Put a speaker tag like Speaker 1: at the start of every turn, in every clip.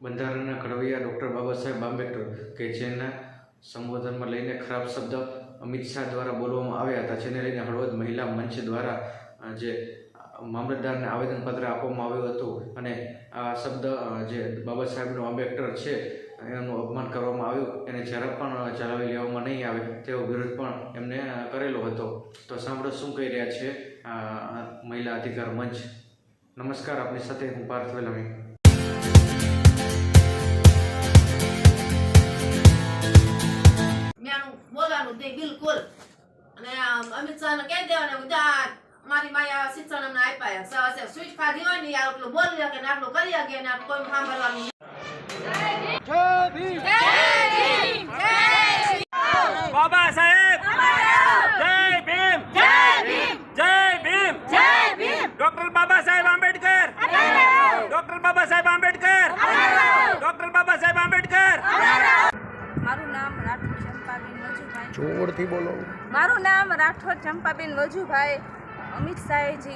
Speaker 1: બંધારણના ઘડવૈયા ડૉક્ટર બાબા સાહેબ આંબેડકર કે જેના સંબોધનમાં લઈને ખરાબ શબ્દ અમિત શાહ દ્વારા બોલવામાં આવ્યા હતા, જેને લઈને હળવદ મહિલા મંચ દ્વારા જે મામલતદારને આવેદનપત્ર આપવામાં આવ્યું હતું અને આ શબ્દ જે બાબા સાહેબનો આંબેડકર છે, એનું અપમાન કરવામાં આવ્યું, એને જરા પણ ચલાવી લેવામાં નહીં આવે, તેવો વિરોધ પણ એમને કરેલો હતો. તો સાંભળો શું કહી રહ્યા છે મહિલા અધિકાર મંચ. નમસ્કાર, આપની સાથે હું પાર્થ વેલામી
Speaker 2: મેનું બોલવાનું તે બિલકુલ. અને અમિત શાહને કહી દેવાનું જા મારી માયા શિક્ષણ અમને આપ્યા છે. હશે સ્વીચ ખાધી હોય ને આટલું બોલી શકે ને આટલું કરી શકે ને કોઈ સાંભળવાનું
Speaker 3: બાબા સાહેબ જય ભીમ. જય ભીમ. જય ભીમ. જય Bhim. Doctor Baba Saheb Ambedkar doctor Baba Saheb Ambedkar doctor Baba Saheb Ambedkar
Speaker 4: મારું નામ રાઠોડ ચંપાબેન વજુભાઈ
Speaker 5: જોરથી બોલો.
Speaker 4: મારું નામ રાઠોડ ચંપાબેન વજુભાઈ. અમિત શાહે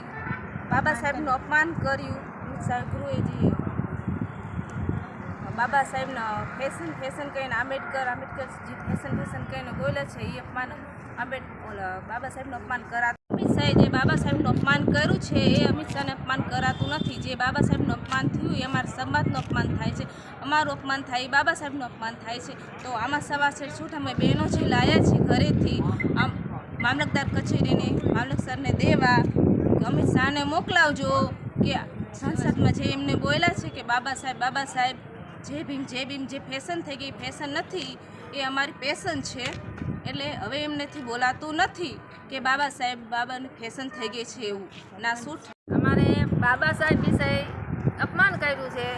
Speaker 4: બાબા સાહેબનું અપમાન કર્યું, અમિત શાહ ગુરુએજી બાબા સાહેબના ફેશન ફેશન કહીને આંબેડકર આંબેડકર જે ફેશન ફેશન કહીને બોલે છે એ અપમાન આંબેડ બાબા સાહેબનું અપમાન કરાતું. અમિત શાહે જે બાબા સાહેબનું અપમાન કર્યું છે, એ અમિત શાહને અપમાન કરાતું નથી. જે બાબા સાહેબનું અપમાન થયું, એ અમારા સમાજનું અપમાન થાય છે. અમારું અપમાન થાય, એ બાબા સાહેબનું અપમાન થાય છે. તો આમાં સવાસેર શું અમે બહેનો જે લાયા છીએ ઘરેથી, આમ મામલતદાર કચેરીને મામલતદારને દેવા, અમિત શાહને મોકલાવજો કે સંસદમાં જે એમને બોલ્યા છે કે બાબા સાહેબ બાબા સાહેબ, જે ભીમ જે ભીમ, જે ફેશન થઈ ગઈ ફેશન નથી, એ અમારી પેશન છે. એટલે હવે એમનેથી બોલાતું નથી કે બાબા સાહેબ બાબાને ફેશન થઈ ગઈ છે એવું. ના સૂટ
Speaker 6: અમારે બાબા સાહેબ વિષય અપમાન કર્યું છે.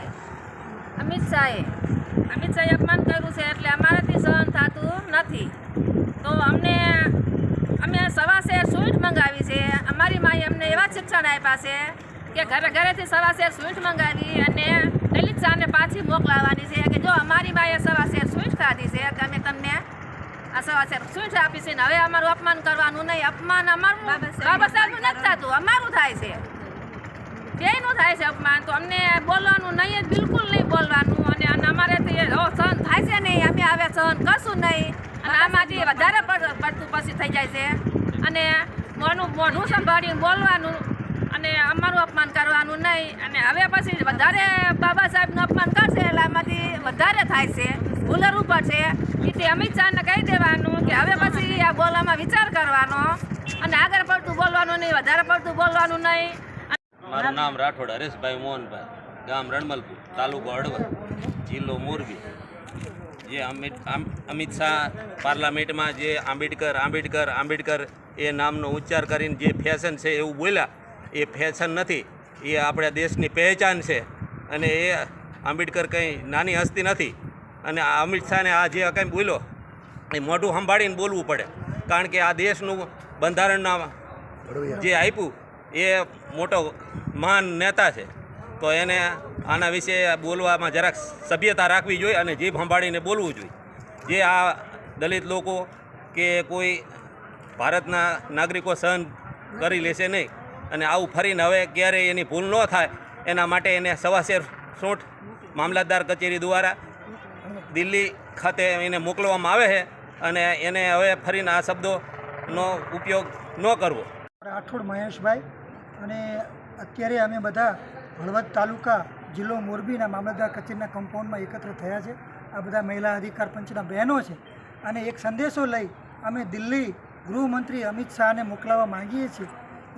Speaker 6: અમિત શાહે. અમિત શાહે અપમાન કર્યું છે એટલે અમારાથી સહન થતું નથી. તો અમને, અમે સવાશેર સ્વીટ મંગાવી છે. અમારી માએ અમને એવા શિક્ષણ આપ્યા છે કે ઘરે ઘરેથી સવાશેર સ્વીટ મંગાવી અને દલિત શાહને પાછી મોકલાવવાની છે કે જો અમારી માએ સવાશેર સ્વીટ ખાધી છે કે અમે તમને આ સવાશેર સ્વીટ આપી છે ને હવે અમારું અપમાન કરવાનું નહીં. અપમાન અમારું
Speaker 4: બાબા સાહેબ-
Speaker 6: સાહેબનું નથી થતું. અમારું થાય છે. બેયનું થાય છે અપમાન? તો અમને બોલવાનું નહીં બિલકુલ નહીં બોલવાનું. અને અને અમારેથી ઓ સહન થાય છે નહીં. અમે હવે સહન કરશું નહીં. અને આમાંથી વધારે પડ- પડતું પછી થઈ જાય છે. અને મોનું મોઢું સંભાળીને બોલવાનું. અને અમારું અપમાન કરવાનું નહીં. અને હવે પછી વધારે બાબા સાહેબનું અપમાન કરશે એટલે આમાંથી વધારે થાય છે. ભૂલરવું પડશે. એટલે અમિત શાહને કહી દેવાનું કે હવે પછી આ બોલવામાં વિચાર કરવાનો. અને આગળ પડતું બોલવાનું નહીં, વધારે પડતું બોલવાનું નહીં.
Speaker 3: મારું નામ રાઠોડ, હરેશભાઈ મોહનભાઈ, ગામ રણમલપુર, તાલુકો હળવદ, જિલ્લો મોરબી. જે અમિત અમિત શાહ પાર્લામેન્ટમાં જે આંબેડકર આંબેડકર આંબેડકર એ નામનો ઉચ્ચાર કરીને જે ફેશન છે એવું બોલ્યા, એ ફેશન નથી. એ આપણા દેશની પહેચાન છે. અને એ આંબેડકર કંઈ નાની હસ્તી નથી. અને અમિત શાહને આ જે કંઈ બોલ્યો, એ મોઢું સંભાળીને બોલવું પડે. કારણ કે આ દેશનું બંધારણના જે આપ્યું, એ મોટો મહાન નેતા છે. તો એને આના વિશે બોલવામાં જરાક સભ્યતા રાખવી જોઈએ અને જીભ સંભાળીને બોલવું જોઈએ. જે આ દલિત લોકો કે કોઈ ભારતના નાગરિકો સહન કરી લેશે નહીં અને આવું ફરીને હવે ક્યારેય એની ભૂલ ન થાય, એના માટે એને સવાશેર સોઠ મામલતદાર કચેરી દ્વારા દિલ્હી ખાતે એને મોકલવામાં આવે છે અને એને હવે ફરીને આ શબ્દોનો ઉપયોગ ન કરવો.
Speaker 5: રાઠોડ મહેશભાઈ અને અત્યારે અમે બધા હળવદ તાલુકા જિલ્લો મોરબીના મામલતદાર કચેરીના કમ્પાઉન્ડમાં એકત્ર થયા છે. આ બધા મહિલા અધિકાર પંચના બહેનો છે. અને એક સંદેશો લઈ અમે દિલ્હી ગૃહમંત્રી અમિત શાહને મોકલાવવા માંગીએ છીએ.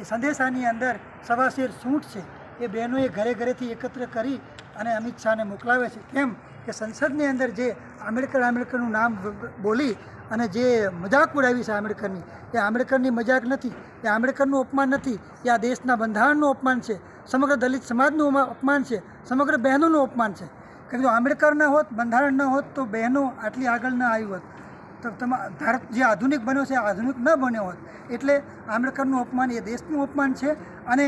Speaker 5: એ સંદેશાની અંદર સવાશેર સૂંઠ છે. એ બહેનોએ ઘરે ઘરેથી એકત્ર કરી અને અમિત શાહને મોકલાવે છે. કેમ? કે સંસદની અંદર જે આંબેડકર આંબેડકરનું નામ બોલી અને જે મજાક ઉડાવી છે આંબેડકરની, એ આંબેડકરની મજાક નથી, એ આંબેડકરનું અપમાન નથી, એ આ દેશના બંધારણનું અપમાન છે, સમગ્ર દલિત સમાજનું અપમાન છે, સમગ્ર બહેનોનું અપમાન છે. કારણ કે જો આંબેડકર ન હોત, બંધારણ ન હોત, તો બહેનો આટલી આગળ ન આવી હોત. તો તમા ભારત જે આધુનિક બન્યો છે આધુનિક ન બન્યો હોત. એટલે આંબેડકરનું અપમાન એ દેશનું અપમાન છે અને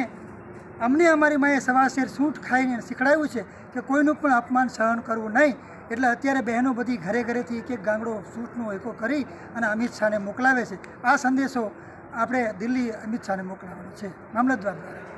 Speaker 5: અમને અમારી માએ સવાશેર સૂટ ખાઈને શીખડાવ્યું છે કે કોઈનું પણ અપમાન સહન કરવું નહીં. એટલે અત્યારે બહેનો બધી ઘરે ઘરેથી એક એક ગાંગડો સૂટનો એકો કરી અને અમિત શાહને મોકલાવે છે. આ સંદેશો આપણે દિલ્હી અમિત શાહને મોકલાવવાનો છે. મામલતદાર દ્વારા.